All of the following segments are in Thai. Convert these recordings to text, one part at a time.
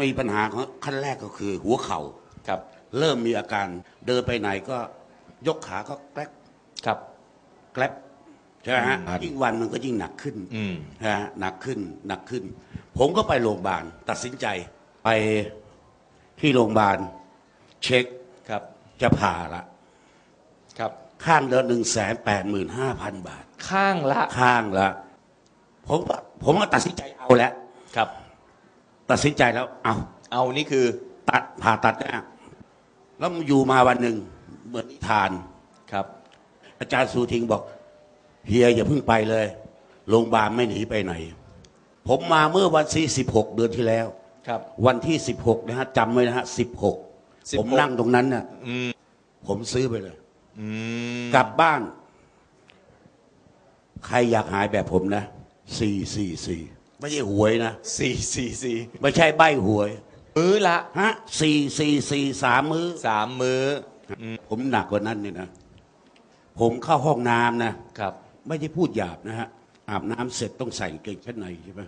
มีปัญหาของขั้นแรกก็คือหัวเข่าครับ เริ่มมีอาการเดินไปไหนก็ยกขาก็แกลบครับ แกลบใช่ไหมฮะครับยิ่งวันมันก็ยิ่งหนักขึ้นอืม นะฮะหนักขึ้นหนักขึ้น ผมก็ไปโรงพยาบาลตัดสินใจไปที่โรงพยาบาลเช็คครับจะผ่าละครับ ข้างเดือนหนึ่งแสนแปดหมื่นห้าพันบาท ข้างละข้างละ ผมก็ผมก็ตัดสินใจเอาแล้ว ครับ ตัดสินใจแล้ว เอาเอานี่คือตัดผ่าตัดนะแล้วมันอยู่มาวันหนึ่งเหมือนนิทานครับ อาจารย์สูทิงบอกเฮียอย่าเพิ่งไปเลยโรงพยาบาลไม่หนีไปไหน ผมมาเมื่อวันที่สิบหกเดือนที่แล้วครับ วันที่สิบหกนะฮะจำไว้นะฮะสิบหก16ผมนั่งตรงนั้นน่ะอืมผมซื้อไปเลยอืมกลับบ้าน ใครอยากหายแบบผมนะสี่สี่สี่ ไม่ใช่หวยนะสี่สี่สี่ไม่ใช่ใบหวย มื้อละฮะสี่สี่สี่สามมื้อ สามมื้อผมหนักกว่านั้นเนี่ยนะ ผมเข้าห้องน้ำนะ ครับ ไม่ได้พูดหยาบนะฮะ อาบน้ำเสร็จต้องใส่กางเกงชั้นในใช่ไหม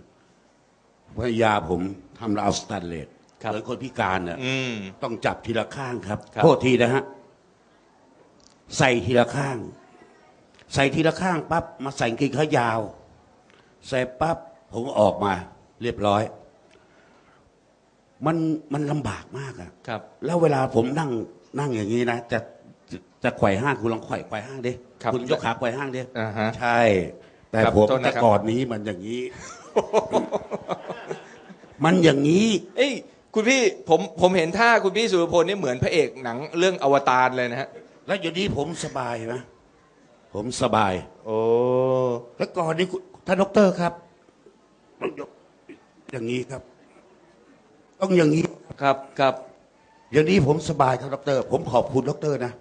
ภรรยาผมทำราวสแตนเลสครับ เหมือนคนพิการน่ะ อืม ต้องจับทีละข้างครับครับ โทษทีนะฮะ ใส่ทีละข้าง ใส่ทีละข้างปั๊บมาใส่กางเกงขายาว ใส่ปั๊บ ผมออกมาเรียบร้อย มันมันลำบากมากอะครับ แล้วเวลาผมนั่งนั่งอย่างนี้นะจะจะจะไขว่ห้างคุณลองไขว่ไขว่ห้างดิครับณยกขาไขว่ห้างดิอ่าฮะ ใช่ แต่ครับผมโทษนะครับแต่ก่อนนี้มันอย่างนี้ มันอย่างนี้ เอ้ยคุณพี่ผมผมเห็นท่าคุณพี่สุรพลนี่เหมือนพระเอกหนังเรื่องอวตารเลยนะฮะแล้วอยู่นี้ผมสบายไหมผมสบาย โอ้แล้วก่อนนี้คุณท่านดอกเตอรครับต้องยก อย่างนี้ครับ ต้องอย่างนี้ครับครับ อย่างนี้ผมสบายครับดอกเตอรผมขอบคุณดอกเตอรนะ